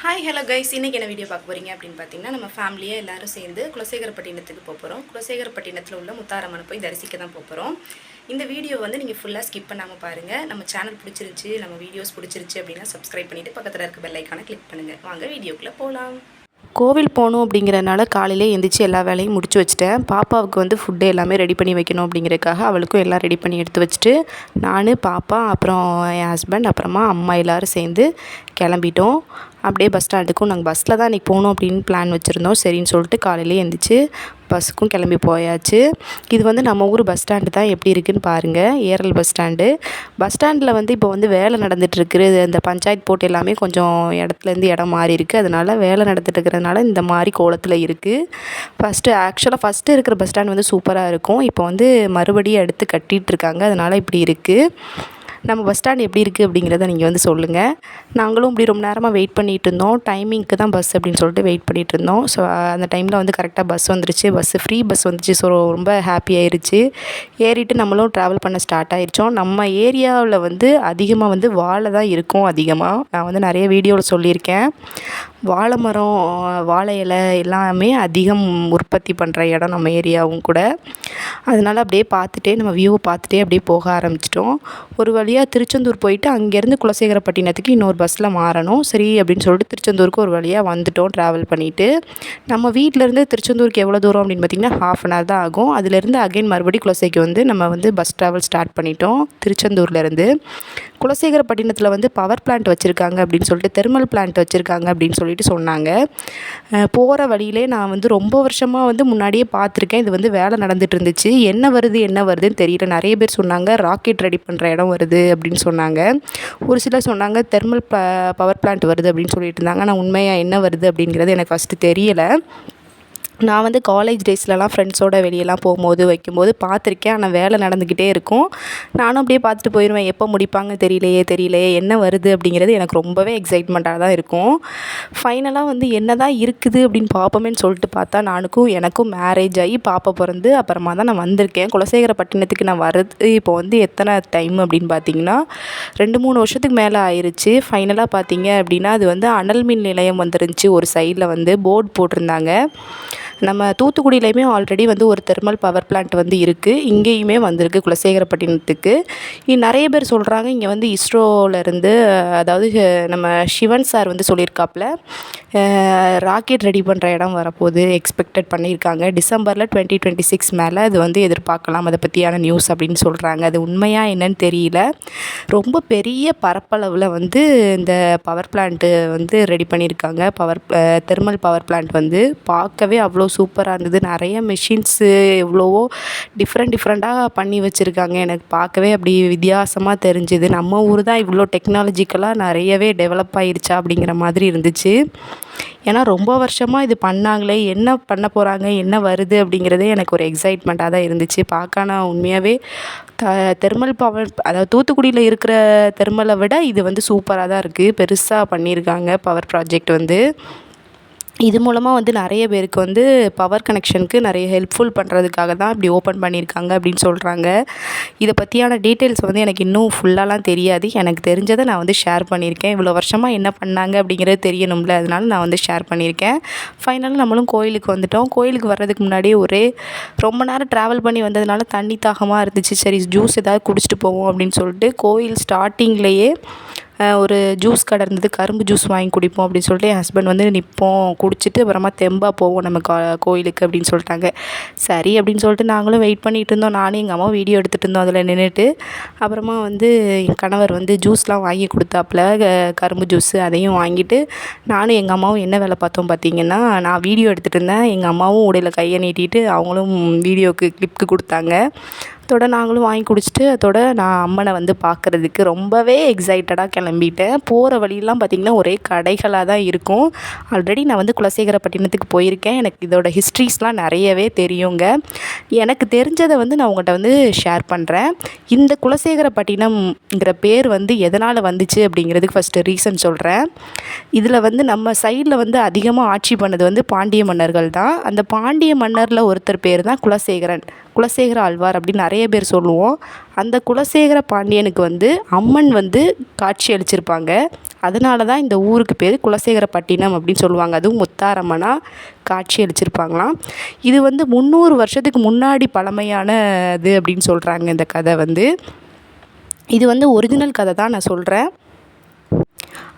Hi hello guys இன்றைக்கி என்ன video பார்க்க போகிறீங்க அப்படின்னு பார்த்தீங்கன்னா நம்ம ஃபேமிலியாக எல்லாரும் சேர்ந்து குலசேகரப்பட்டினத்துக்கு போக போகிறோம் குலசேகரப்பட்டினத்தில் உள்ள முத்தாரம்மனை போய் தரிசிக்க தான் போக போகிறோம் இந்த வீடியோ வந்து நீங்கள் ஃபுல்லாக ஸ்கிப் பண்ணாமல் பாருங்கள் நம்ம சேனல் பிடிச்சிருச்சு நம்ம வீடியோஸ் பிடிச்சிருச்சு அப்படின்னா சப்ஸ்கிரைப் பண்ணிவிட்டு பக்கத்தில் இருக்க பெல்லைக்கான கிளிக் பண்ணுங்கள் வாங்க வீடியோக்குள்ளே போகலாம் கோவில் போகணும் அப்படிங்கிறனால காலையிலே எந்திரிச்சு எல்லா வேலையும் முடிச்சு வச்சுட்டேன். பாப்பாவுக்கு வந்து ஃபுட்டு எல்லாமே ரெடி பண்ணி வைக்கணும் அப்படிங்கிறதுக்காக அவளுக்கும் எல்லாம் ரெடி பண்ணி எடுத்து வச்சுட்டு நான் பாப்பா அப்புறம் என் ஹஸ்பண்ட் அப்புறமா அம்மா எல்லோரும் சேர்ந்து கிளம்பிட்டோம். அப்படியே பஸ் ஸ்டாண்டுக்கும் நாங்கள் பஸ்ஸில் தான் இன்றைக்கி போகணும் அப்படின்னு பிளான் வச்சுருந்தோம். சரின்னு சொல்லிட்டு காலையிலே எழுந்திரிச்சு பஸ்ஸுக்கும் கிளம்பி போயாச்சு. இது வந்து நம்ம ஊர் பஸ் ஸ்டாண்டு தான். எப்படி இருக்குன்னு பாருங்கள் ஏரல் பஸ் ஸ்டாண்டு பஸ் ஸ்டாண்டில் வந்து இப்போ வந்து வேலை நடந்துகிட்ருக்கு இந்த பஞ்சாயத்து போட்டு எல்லாமே கொஞ்சம் இடத்துலேருந்து இடம் மாறி இருக்குது அதனால் வேலை நடந்துட்டு இருக்கிறதுனால இந்த மாதிரி கோலத்தில் இருக்குது ஃபஸ்ட்டு ஆக்சுவலாக ஃபஸ்ட்டு இருக்கிற பஸ் ஸ்டாண்ட் வந்து சூப்பராக இருக்கும். இப்போ வந்து மறுபடியும் எடுத்து கட்டிகிட்டு இருக்காங்க. அதனால் இப்படி இருக்குது நம்ம பஸ் ஸ்டாண்ட் எப்படி இருக்குது அப்படிங்கிறத நீங்கள் வந்து சொல்லுங்கள் நாங்களும் இப்படி ரொம்ப நேரமாக வெயிட் பண்ணிகிட்டு இருந்தோம். டைமிங்க்கு தான் பஸ் அப்படின்னு சொல்லிட்டு வெயிட் பண்ணிகிட்டு இருந்தோம். ஸோ அந்த டைமில் வந்து கரெக்டாக பஸ் வந்துருச்சு. பஸ்ஸு ஃப்ரீ பஸ் வந்துச்சு. ஸோ ரொம்ப ஹாப்பி ஆயிருச்சு. ஏறிட்டு நம்மளும் ட்ராவல் பண்ண ஸ்டார்ட் ஆயிடுச்சோம் நம்ம ஏரியாவில் வந்து அதிகமாக வந்து வாழை தான் இருக்கும் அதிகமாக நான் வந்து நிறைய வீடியோவில் சொல்லியிருக்கேன். வாழை மரம் வாழை இலை எல்லாமே அதிகம் உற்பத்தி பண்ணுற இடம் நம்ம ஏரியாவும் கூட. அதனால் அப்படியே பார்த்துட்டே நம்ம வியூவை பார்த்துட்டே அப்படியே போக ஆரம்பிச்சிட்டோம். ஒரு வழியாக திருச்செந்தூர் போயிட்டு அங்கேருந்து குலசேகரப்பட்டினத்துக்கு இன்னொரு பஸ்ஸில் மாறணும். சரி அப்படின்னு சொல்லிட்டு திருச்செந்தூருக்கு ஒரு வழியாக வந்துட்டோம் ட்ராவல் பண்ணிவிட்டு நம்ம வீட்டிலேருந்து திருச்செந்தூருக்கு எவ்வளோ தூரம் அப்படின்னு பார்த்திங்கன்னா ஹாஃப் அன் ஹவர் தான் ஆகும். அதுலேருந்து அகைன் மறுபடியும் குலசைக்கு வந்து நம்ம வந்து பஸ் ட்ராவல் ஸ்டார்ட் பண்ணிட்டோம் திருச்செந்தூர்லேருந்து குலசேகரப்பட்டினத்தில் வந்து பவர் பிளான்ட் வச்சுருக்காங்க அப்படின்னு சொல்லிட்டு தெர்மல் பிளான்ட் வச்சுருக்காங்க அப்படின்னு சொல்லிட்டு சொல்லிட்டு சொன்னாங்க. போகிற வழியிலே நான் வந்து ரொம்ப வருஷமாக வந்து முன்னாடியே பார்த்துருக்கேன். இது வந்து வேலை நடந்துட்டு இருந்துச்சு. என்ன வருது என்ன வருதுன்னு தெரியல. நிறைய பேர் சொன்னாங்க ராக்கெட் ரெடி பண்ணுற இடம் வருது அப்படின்னு சொன்னாங்க. ஒரு சிலர் சொன்னாங்க தெர்மல் ப பவர் பிளான்ட் வருது அப்படின்னு சொல்லிட்டு இருந்தாங்க. ஆனால் உண்மையாக என்ன வருது அப்படிங்கிறது எனக்கு ஃபஸ்ட்டு தெரியலை. நான் வந்து காலேஜ் டேஸ்லலாம் ஃப்ரெண்ட்ஸோட வெளியெல்லாம் போகும்போது வைக்கும்போது பார்த்துருக்கேன் ஆனால் வேலை நடந்துக்கிட்டே இருக்கும். நானும் அப்படியே பார்த்துட்டு போயிடுவேன் எப்போ முடிப்பாங்க தெரியலையே தெரியலையே என்ன வருது அப்படிங்கிறது எனக்கு ரொம்பவே எக்ஸைட்மெண்ட்டாக தான் இருக்கும். ஃபைனலாக வந்து என்ன தான் இருக்குது அப்படின்னு பார்ப்போமேன்னு சொல்லிட்டு பார்த்தா நானுக்கும் எனக்கும் மேரேஜ் ஆகி பாப்பா பிறந்து அப்புறமா தான் நான் வந்திருக்கேன். குலசேகரப்பட்டினத்துக்கு நான் வர்றது இப்போ வந்து எத்தனை டைம் அப்படின்னு பார்த்தீங்கன்னா ரெண்டு மூணு வருஷத்துக்கு மேலே ஆயிடுச்சு ஃபைனலாக பார்த்தீங்க அப்படின்னா அது வந்து அனல் மின் நிலையம் வந்துருந்துச்சு. ஒரு சைடில் வந்து போர்டு போட்டிருந்தாங்க. நம்ம தூத்துக்குடியிலையுமே ஆல்ரெடி வந்து ஒரு தெர்மல் பவர் பிளான்ட் வந்து இருக்குது இங்கேயுமே வந்திருக்கு குலசேகரப்பட்டினத்துக்கு. நிறைய பேர் சொல்கிறாங்க இங்கே வந்து இஸ்ரோலேருந்து அதாவது நம்ம சிவன் சார் வந்து சொல்லியிருக்காப்புல ராக்கெட் ரெடி பண்ணுற இடம் வரப்போகுது எக்ஸ்பெக்டட் பண்ணியிருக்காங்க. டிசம்பரில் டுவெண்ட்டி டுவெண்ட்டி சிக்ஸ் மேலே அது வந்து எதிர்பார்க்கலாம் அதை பற்றியான நியூஸ் அப்படின்னு சொல்கிறாங்க அது உண்மையாக என்னன்னு தெரியல. ரொம்ப பெரிய பரப்பளவில் வந்து இந்த பவர் பிளான்ட்டு வந்து ரெடி பண்ணியிருக்காங்க. பவர் தெர்மல் பவர் பிளான்ட் வந்து பார்க்கவே அவ்வளோ சூப்பராக இருந்தது. நிறைய மெஷின்ஸு எவ்வளவோ டிஃப்ரெண்ட் டிஃப்ரெண்ட்டாக பண்ணி வச்சுருக்காங்க. எனக்கு பார்க்கவே அப்படி வித்தியாசமாக தெரிஞ்சுது. நம்ம ஊர் தான் இவ்வளோ டெக்னாலஜிக்கலாக நிறையவே டெவலப் ஆகிருச்சா அப்படிங்கிற மாதிரி இருந்துச்சு. ஏன்னா ரொம்ப வருஷமாக இது பண்ணாங்களே என்ன பண்ண போகிறாங்க என்ன வருது அப்படிங்கிறதே எனக்கு ஒரு எக்ஸைட்மெண்ட்டாக தான் இருந்துச்சு. பார்க்க உண்மையாகவே த தெர்மல் பவர் அதாவது தூத்துக்குடியில் இருக்கிற தெர்மலை விட இது வந்து சூப்பராக தான் இருக்குது பெருசாக பண்ணியிருக்காங்க பவர் ப்ராஜெக்ட் வந்து. இது மூலமாக வந்து நிறைய பேருக்கு வந்து பவர் கனெக்ஷனுக்கு நிறைய ஹெல்ப்ஃபுல் பண்ணுறதுக்காக தான் இப்படி ஓப்பன் பண்ணியிருக்காங்க அப்படின்னு சொல்கிறாங்க இதை பற்றியான டீட்டெயில்ஸ் வந்து எனக்கு இன்னும் ஃபுல்லாலாம் தெரியாது. எனக்கு தெரிஞ்சதை நான் வந்து ஷேர் பண்ணியிருக்கேன். இவ்வளோ வருஷமாக என்ன பண்ணாங்க அப்படிங்கிறது தெரியணும்ல. அதனால நான் வந்து ஷேர் பண்ணியிருக்கேன். ஃபைனலாக நம்மளும் கோயிலுக்கு வந்துட்டோம். கோயிலுக்கு வர்றதுக்கு முன்னாடியே ஒரே ரொம்ப நேரம் ட்ராவல் பண்ணி வந்ததுனால தண்ணி தாகமாக இருந்துச்சு. சரி ஜூஸ் ஏதாவது குடிச்சிட்டு போவோம் அப்படின்னு சொல்லிட்டு கோயில் ஸ்டார்டிங்லேயே ஒரு ஜூஸ் கடை இருந்தது கரும்பு ஜூஸ் வாங்கி குடிப்போம் அப்படின்னு சொல்லிட்டு என் ஹஸ்பண்ட் வந்து நிற்போம் குடிச்சிட்டு அப்புறமா தெம்பாக போவோம் நம்ம கோயிலுக்கு அப்படின்னு சொல்லிட்டாங்க. சரி அப்படின்னு சொல்லிட்டு நாங்களும் வெயிட் பண்ணிகிட்டு இருந்தோம். நானும் எங்கள் அம்மாவும் வீடியோ எடுத்துகிட்டு இருந்தோம் அதில் நின்றுட்டு அப்புறமா வந்து என் கணவர் வந்து ஜூஸ்லாம் வாங்கி கொடுத்தாப்புல கரும்பு ஜூஸு அதையும் வாங்கிட்டு நானும் எங்கள் அம்மாவும் என்ன வேலை பார்த்தோம் பார்த்தீங்கன்னா நான் வீடியோ எடுத்துகிட்டு இருந்தேன். எங்கள் அம்மாவும் உடையில் கையை நீட்டிட்டு அவங்களும் வீடியோக்கு கிளிப்க்கு கொடுத்தாங்க. அதோட நாங்களும் வாங்கி குடிச்சிட்டு அதோட நான் அம்மனை வந்து பார்க்குறதுக்கு ரொம்பவே எக்ஸைட்டடாக கிளம்பிட்டேன். போகிற வழியெல்லாம் பார்த்திங்கன்னா ஒரே கடைகளாக தான் இருக்கும். ஆல்ரெடி நான் வந்து குலசேகரப்பட்டினத்துக்கு போயிருக்கேன். எனக்கு இதோட ஹிஸ்ட்ரிஸ்லாம் நிறையவே தெரியுங்க. எனக்கு தெரிஞ்சதை வந்து நான் உங்கள்கிட்ட வந்து ஷேர் பண்ணுறேன் இந்த குலசேகரப்பட்டினம்ங்கிற பேர் வந்து எதனால் வந்துச்சு அப்படிங்கிறதுக்கு ஃபஸ்ட்டு ரீசன் சொல்கிறேன் இதில் வந்து நம்ம சைடில் வந்து அதிகமாக ஆட்சி பண்ணது வந்து பாண்டிய மன்னர்கள் தான். அந்த பாண்டிய மன்னரில் ஒருத்தர் பேர் தான் குலசேகரன். குலசேகர ஆழ்வார் அப்படின்னு நிறைய நிறைய பேர் சொல்லுவோம். அந்த குலசேகர பாண்டியனுக்கு வந்து அம்மன் வந்து காட்சி அளிச்சிருப்பாங்க. அதனால தான் இந்த ஊருக்கு பேர் குலசேகரப்பட்டினம் அப்படின்னு சொல்லுவாங்க. அதுவும் முத்தாரம்மனாக காட்சி அளிச்சிருப்பாங்களாம். இது வந்து முந்நூறு வருஷத்துக்கு முன்னாடி பழமையானது அப்படின்னு சொல்கிறாங்க இந்த கதை வந்து. இது வந்து ஒரிஜினல் கதை தான் நான் சொல்கிறேன்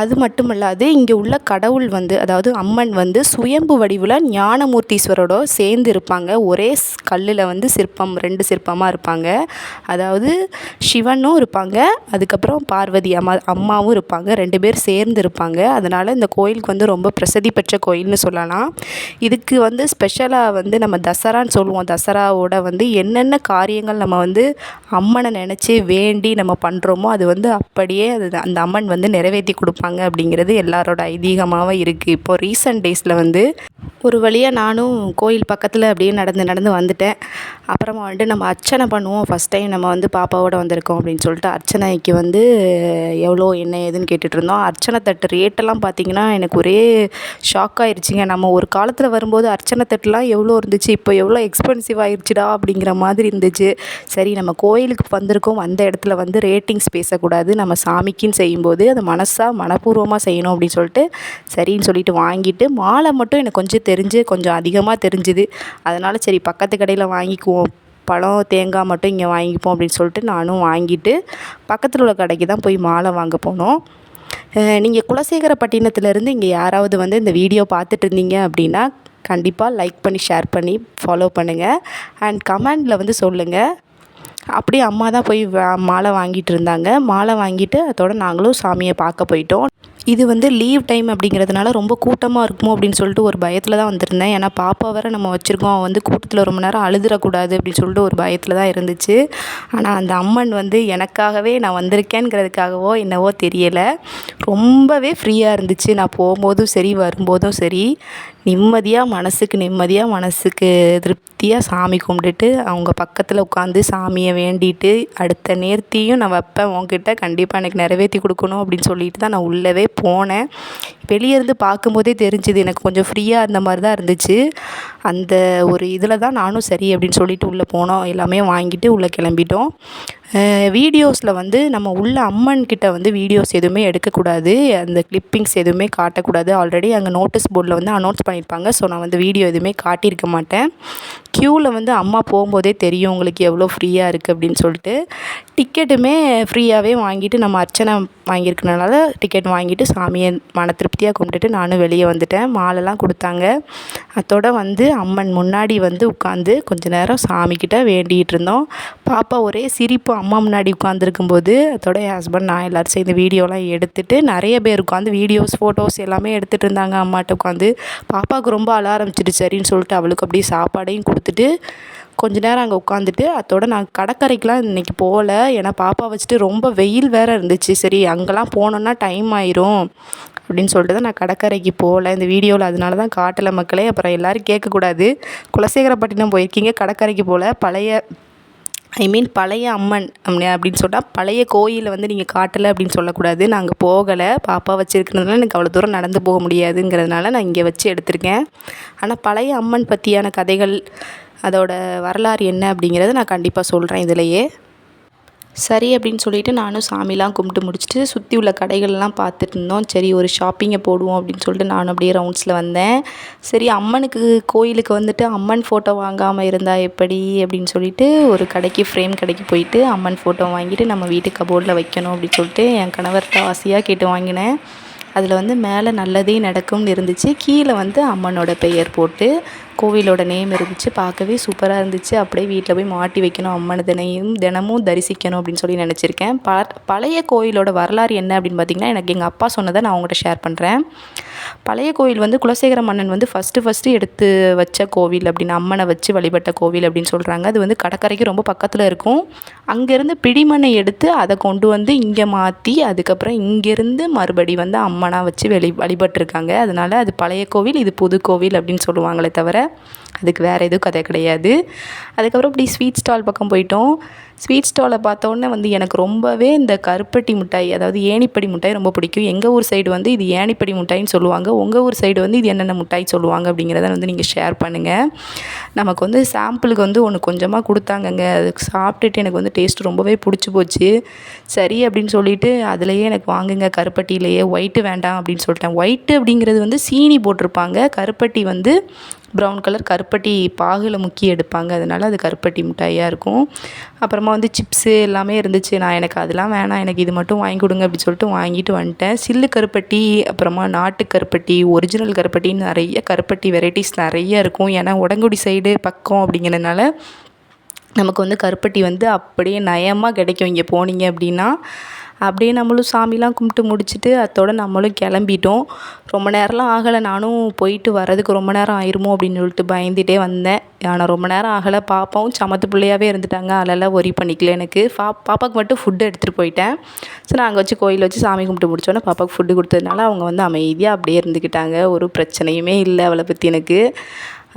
அது மட்டுமல்லாது இங்கே உள்ள கடவுள் வந்து அதாவது அம்மன் வந்து சுயம்பு வடிவில் ஞானமூர்த்தீஸ்வரோட சேர்ந்து இருப்பாங்க ஒரே கல்லில் வந்து சிற்பம் ரெண்டு சிற்பமாக இருப்பாங்க. அதாவது சிவனும் இருப்பாங்க அதுக்கப்புறம் பார்வதி அம்மா அம்மாவும் இருப்பாங்க. ரெண்டு பேர் சேர்ந்து இருப்பாங்க. அதனால் இந்த கோயிலுக்கு வந்து ரொம்ப பிரசித்தி பெற்ற கோயில்னு சொல்லலாம். இதுக்கு வந்து ஸ்பெஷலாக வந்து நம்ம தசரான்னு சொல்லுவோம். தசராவோட வந்து என்னென்ன காரியங்கள் நம்ம வந்து அம்மனை நினச்சி வேண்டி நம்ம பண்ணுறோமோ அது வந்து அப்படியே அது அந்த அம்மன் வந்து நிறைவேற்றி கொடுப்பாங்க. அப்படிங்கிறது எல்லாரோட ஐதீகமாகவும் இருக்குது இப்போது ரீசெண்ட் டேஸில் வந்து ஒரு வழியாக நானும் கோயில் பக்கத்தில் அப்படியே நடந்து நடந்து வந்துட்டேன். அப்புறமா வந்துட்டு நம்ம அர்ச்சனை பண்ணுவோம். ஃபஸ்ட் டைம் நம்ம வந்து பாப்பாவோட வந்திருக்கோம் அப்படின்னு சொல்லிட்டு அர்ச்சனைக்கு வந்து எவ்வளோ என்ன ஏதுன்னு கேட்டுட்டு இருந்தோம். அர்ச்சனை தட்டு ரேட்டெல்லாம் பார்த்தீங்கன்னா எனக்கு ஒரே ஷாக் ஆயிருச்சுங்க. நம்ம ஒரு காலத்தில் வரும்போது அர்ச்சனை தட்டுலாம் எவ்வளோ இருந்துச்சு இப்போ எவ்வளோ எக்ஸ்பென்சிவ் ஆயிடுச்சுடா அப்படிங்கிற மாதிரி இருந்துச்சு. சரி நம்ம கோயிலுக்கு வந்திருக்கோம். வந்த இடத்துல வந்து ரேட்டிங்ஸ் பேசக்கூடாது. நம்ம சாமிக்குன்னு செய்யும்போது அதை மனசாக மனப்பூர்வமாக செய்யணும் அப்படின்னு சொல்லிட்டு சரின்னு சொல்லிட்டு வாங்கிட்டு மாலை மட்டும் எனக்கு கொஞ்சம் தெரிஞ்சு கொஞ்சம் அதிகமாக தெரிஞ்சுது. அதனால் சரி பக்கத்து கடையில் வாங்கிக்குவோம். பழம் தேங்காய் மட்டும் இங்கே வாங்கிப்போம் அப்படின்னு சொல்லிட்டு நானும் வாங்கிட்டு பக்கத்தில் உள்ள கடைக்கு தான் போய் மாலை வாங்க போனோம். நீங்கள் குலசேகரப்பட்டினத்துலேருந்து இங்கே யாராவது வந்து இந்த வீடியோ பார்த்துட்டு இருந்தீங்க அப்படின்னா கண்டிப்பாக லைக் பண்ணி ஷேர் பண்ணி ஃபாலோ பண்ணுங்கள் அண்ட் கமெண்டில் வந்து சொல்லுங்கள் அப்படியே அம்மா தான் போய் மாலை வாங்கிட்டு இருந்தாங்க. மாலை வாங்கிட்டு அதோட நாங்களும் சாமியை பார்க்க போயிட்டோம். இது வந்து லீவ் டைம் அப்படிங்கிறதுனால ரொம்ப கூட்டமாக இருக்குமோ அப்படின்னு சொல்லிட்டு ஒரு பயத்தில் தான் வந்திருந்தேன். ஏன்னா பாப்பா வேறு நம்ம வச்சுருக்கோம். அவன் வந்து கூட்டத்தில் ரொம்ப நேரம் அழுதுறக்கூடாது அப்படின்னு சொல்லிட்டு ஒரு பயத்தில் தான் இருந்துச்சு. ஆனால் அந்த அம்மன் வந்து எனக்காகவே நான் வந்திருக்கேங்கிறதுக்காகவோ என்னவோ தெரியலை. ரொம்பவே ஃப்ரீயாக இருந்துச்சு. நான் போகும்போதும் சரி வரும்போதும் சரி. நிம்மதியாக மனசுக்கு நிம்மதியாக மனசுக்கு திருப்தியாக சாமி கும்பிட்டுட்டு அவங்க பக்கத்தில் உட்காந்து சாமியை வேண்டிட்டு அடுத்த நேர்த்தியும் நான் வைப்பேன். உன்கிட்ட கண்டிப்பாக எனக்கு நிறைவேற்றி கொடுக்கணும் அப்படின்னு சொல்லிட்டு தான் நான் உள்ளவே போனேன். வெளியே இருந்து பார்க்கும்போதே தெரிஞ்சுது எனக்கு கொஞ்சம் ஃப்ரீயாக இருந்த மாதிரி தான் இருந்துச்சு. அந்த ஒரு இதில் தான் நானும் சரி அப்படின்னு சொல்லிட்டு உள்ளே போனோம். எல்லாமே வாங்கிட்டு உள்ளே கிளம்பிட்டோம். வீடியோஸில் வந்து நம்ம உள்ள அம்மன் கிட்ட வந்து வீடியோஸ் எதுவுமே எடுக்கக்கூடாது. அந்த கிளிப்பிங்ஸ் எதுவுமே காட்டக்கூடாது. ஆல்ரெடி அங்கே நோட்டீஸ் போர்டில் வந்து அனௌன்ஸ் பண்ணியிருப்பாங்க ஸோ நான் வந்து வீடியோ எதுவுமே காட்டியிருக்க மாட்டேன். க்யூவில் வந்து அம்மா போகும்போதே தெரியும் உங்களுக்கு எவ்வளோ ஃப்ரீயாக இருக்குது அப்படின்னு சொல்லிட்டு. டிக்கெட்டுமே ஃப்ரீயாகவே வாங்கிட்டு நம்ம அர்ச்சனை வாங்கியிருக்கனால டிக்கெட் வாங்கிட்டு சாமியை மன திருப்தியாக கும்பிட்டுட்டு நானும் வெளியே வந்துட்டேன். மாலைலாம் கொடுத்தாங்க. அதோட வந்து அம்மன் முன்னாடி வந்து உட்காந்து கொஞ்ச நேரம் சாமிக்கிட்ட வேண்டிகிட்டு இருந்தோம். பாப்பா ஒரே சிரிப்பு அம்மா முன்னாடி உட்காந்துருக்கும் போது அதோட என் ஹஸ்பண்ட் நான் எல்லோரும் சேர்ந்து வீடியோலாம் எடுத்துட்டு நிறைய பேர் உட்காந்து வீடியோஸ் ஃபோட்டோஸ் எல்லாமே எடுத்துகிட்டு இருந்தாங்க அம்மாட்ட உட்காந்து பாப்பாவுக்கு ரொம்ப அழ ஆரம்பிச்சிட்டு சரின்னு சொல்லிட்டு அவளுக்கு அப்படியே சாப்பாடையும் கொடுத்துட்டு கொஞ்ச நேரம் அங்கே உட்காந்துட்டு அதோட நான் கடற்கரைக்கெலாம் இன்றைக்கி போகல. ஏன்னா பாப்பா வச்சுட்டு ரொம்ப வெயில் வேறு இருந்துச்சு. சரி அங்கெல்லாம் போனோன்னா டைம் ஆயிரும் அப்படின்னு சொல்லிட்டு தான் நான் கடற்கரைக்கு போகல. இந்த வீடியோவில் அதனால தான் காட்டலை மக்களே. அப்புறம் எல்லோரும் கேட்கக்கூடாது. குலசேகரப்பட்டினம் போயிருக்கீங்க கடற்கரைக்கு போகல. பழைய ஐ மீன் பழைய அம்மன் அப்படி அப்படின்னு சொன்னால் பழைய கோயிலை வந்து நீங்கள் காட்டலை அப்படின்னு சொல்லக்கூடாது. நாங்கள் போகலை. பாப்பா வச்சுருக்கிறதுனால எனக்கு அவ்வளோ தூரம் நடந்து போக முடியாதுங்கிறதுனால நான் இங்கே வச்சு எடுத்திருக்கேன். ஆனால் பழைய அம்மன் பற்றியான கதைகள் அதோட வரலாறு என்ன அப்படிங்கிறத நான் கண்டிப்பாக சொல்கிறேன் இதிலையே. சரி அப்படின்னு சொல்லிட்டு நானும் சாமிலாம் கும்பிட்டு முடிச்சுட்டு சுற்றி உள்ள கடைகள்லாம் பார்த்துட்டு இருந்தோம். சரி ஒரு ஷாப்பிங்கை போடுவோம் அப்படின்னு சொல்லிட்டு நானும் அப்படியே ரவுண்ட்ஸில் வந்தேன். சரி அம்மனுக்கு கோயிலுக்கு வந்துட்டு அம்மன் ஃபோட்டோ வாங்காமல் இருந்தால் எப்படி அப்படின்னு சொல்லிட்டு ஒரு கடைக்கு ஃப்ரேம் கடைக்கு போயிட்டு அம்மன் ஃபோட்டோ வாங்கிட்டு நம்ம வீட்டு கபோர்டில் வைக்கணும் அப்படின்னு சொல்லிட்டு என் கணவர்கிட்ட ஆசையாக கேட்டு வாங்கினேன். அதில் வந்து மேலே நல்லதே நடக்கும்னு இருந்துச்சு. கீழே வந்து அம்மனோட பெயர் போட்டு கோவிலோட நேம் இருந்துச்சு. பார்க்கவே சூப்பராக இருந்துச்சு. அப்படியே வீட்டில் போய் மாட்டி வைக்கணும். அம்மனை தினையும் தினமும் தரிசிக்கணும் அப்படின்னு சொல்லி நினச்சிருக்கேன். ப பழைய கோயிலோட வரலாறு என்ன அப்படின்னு பார்த்தீங்கன்னா எனக்கு எங்கள் அப்பா சொன்னதை நான் உங்கள்கிட்ட ஷேர் பண்ணுறேன் பழைய கோயில் வந்து குலசேகர மன்னன் வந்து ஃபஸ்ட்டு ஃபஸ்ட்டு எடுத்து வச்ச கோவில் அப்படின்னு அம்மனை வச்சு வழிபட்ட கோவில் அப்படின்னு சொல்கிறாங்க அது வந்து கடற்கரைக்கு ரொம்ப பக்கத்தில் இருக்கும். அங்கேருந்து பிடிமண்ணை எடுத்து அதை கொண்டு வந்து இங்கே மாற்றி அதுக்கப்புறம் இங்கேருந்து மறுபடி வந்து அம்மனாக வச்சு வெளி வழிபட்டிருக்காங்க. அதனால அது பழைய கோவில் இது புது கோவில் அப்படின்னு சொல்லுவாங்களே தவிர அதுக்கு வேறு எதுவும் கதை கிடையாது. அதுக்கப்புறம் இப்படி ஸ்வீட் ஸ்டால் பக்கம் போயிட்டோம். ஸ்வீட் ஸ்டாலை பார்த்தோன்னே வந்து எனக்கு ரொம்பவே இந்த கருப்பட்டி மிட்டாய் அதாவது ஏணிப்படி மிட்டாய் ரொம்ப பிடிக்கும். எங்கள் ஊர் சைடு வந்து இது ஏணிப்படி மிட்டாய்ன்னு சொல்லுவாங்க. உங்கள் ஊர் சைடு வந்து இது என்னென்ன மிட்டாய் சொல்லுவாங்க அப்படிங்கிறத வந்து நீங்கள் ஷேர் பண்ணுங்கள் நமக்கு வந்து சாம்பிளுக்கு வந்து ஒன்று கொஞ்சமாக கொடுத்தாங்கங்க. அது சாப்பிட்டுட்டு எனக்கு வந்து டேஸ்ட் ரொம்பவே பிடிச்சி போச்சு. சரி அப்படின்னு சொல்லிட்டு அதுலேயே எனக்கு வாங்குங்க கருப்பட்டியிலேயே. ஒயிட்டு வேண்டாம் அப்படின்னு சொல்லிட்டேன். ஒயிட்டு அப்படிங்கிறது வந்து சீனி போட்டிருப்பாங்க. கருப்பட்டி வந்து ப்ரௌன் கலர் கருப்பட்டி பாகில் முக்கி எடுப்பாங்க. அதனால அது கருப்பட்டி மிட்டாயாக இருக்கும். அப்புறமா வந்து சிப்ஸு எல்லாமே இருந்துச்சு. நான் எனக்கு அதெல்லாம் வேணாம். எனக்கு இது மட்டும் வாங்கி கொடுங்க அப்படின்னு சொல்லிட்டு வாங்கிட்டு வந்துட்டேன். சில்லு கருப்பட்டி அப்புறமா நாட்டு கருப்பட்டி ஒரிஜினல் கருப்பட்டின்னு நிறைய கருப்பட்டி வெரைட்டிஸ் நிறைய இருக்கும். ஏன்னா உடங்குடி சைடு பக்கம் அப்படிங்கிறதுனால நமக்கு வந்து கருப்பட்டி வந்து அப்படியே நயமாக கிடைக்கும். இங்கே போனீங்க அப்படின்னா அப்படியே நம்மளும் சாமிலாம் கும்பிட்டு முடிச்சுட்டு அதோட நம்மளும் கிளம்பிட்டோம். ரொம்ப நேரம்லாம் ஆகலை. நானும் போயிட்டு வர்றதுக்கு ரொம்ப நேரம் ஆயிருமோ அப்படின்னு சொல்லிட்டு பயந்துகிட்டே வந்தேன். ஆனால் ரொம்ப நேரம் ஆகலை. பாப்பாவும் சமத்து பிள்ளையாவே இருந்துட்டாங்க. அதெல்லாம் ஒரி பண்ணிக்கல எனக்கு. பா பாப்பாவுக்கு மட்டும் ஃபுட்டு எடுத்துகிட்டு போயிட்டேன். ஸோ நாங்கள் அங்கே வச்சு கோயில் வச்சு சாமி கும்பிட்டு முடிச்சோன்னே பாப்பாவுக்கு ஃபுட்டு கொடுத்ததுனால அவங்க வந்து அமைதியாக அப்படியே இருந்துக்கிட்டாங்க. ஒரு பிரச்சனையுமே இல்லை அவளை பற்றி எனக்கு.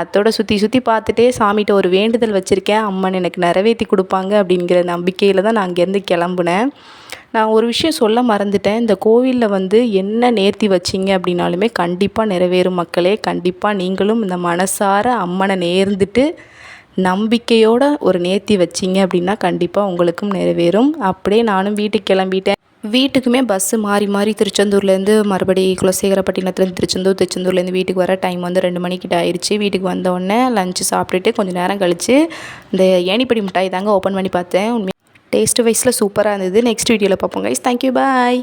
அத்தோட சுற்றி சுற்றி பார்த்துட்டே சாமிகிட்ட ஒரு வேண்டுதல் வச்சுருக்கேன். அம்மன் எனக்கு நிறைவேற்றி கொடுப்பாங்க அப்படிங்கிற நம்பிக்கையில் தான் நான் அங்கேருந்து கிளம்புனேன். நான் ஒரு விஷயம் சொல்ல மறந்துட்டேன். இந்த கோவிலில் வந்து என்ன நேர்த்தி வச்சிங்க அப்படின்னாலுமே கண்டிப்பாக நிறைவேறும் மக்களே. கண்டிப்பாக நீங்களும் இந்த மனசார அம்மனை நேர்ந்துட்டு நம்பிக்கையோட ஒரு நேர்த்தி வச்சிங்க அப்படின்னா கண்டிப்பாக உங்களுக்கும் நிறைவேறும். அப்படியே நானும் வீட்டுக்கு கிளம்பிட்டேன். வீட்டுக்குமே பஸ்ஸு மாறி மாறி திருச்செந்தூர்லேருந்து மறுபடி குலசேகரப்பட்டினத்துலேருந்து திருச்செந்தூர் திருச்செந்தூர்லேருந்து வீட்டுக்கு வர டைம் வந்து ரெண்டு மணிக்கிட்ட ஆயிடுச்சு வீட்டுக்கு வந்தோடனே லஞ்சு சாப்பிட்டுட்டு கொஞ்சம் நேரம் கழித்து இந்த ஏணிப்படி மிட்டாய் தாங்க ஓப்பன் பண்ணி பார்த்தேன். உண்மையாக டேஸ்ட் வைஸில் சூப்பராக இருந்தது. நெக்ஸ்ட் வீடியோவில் பார்ப்போம் கைஸ் தேங்க்யூ பாய்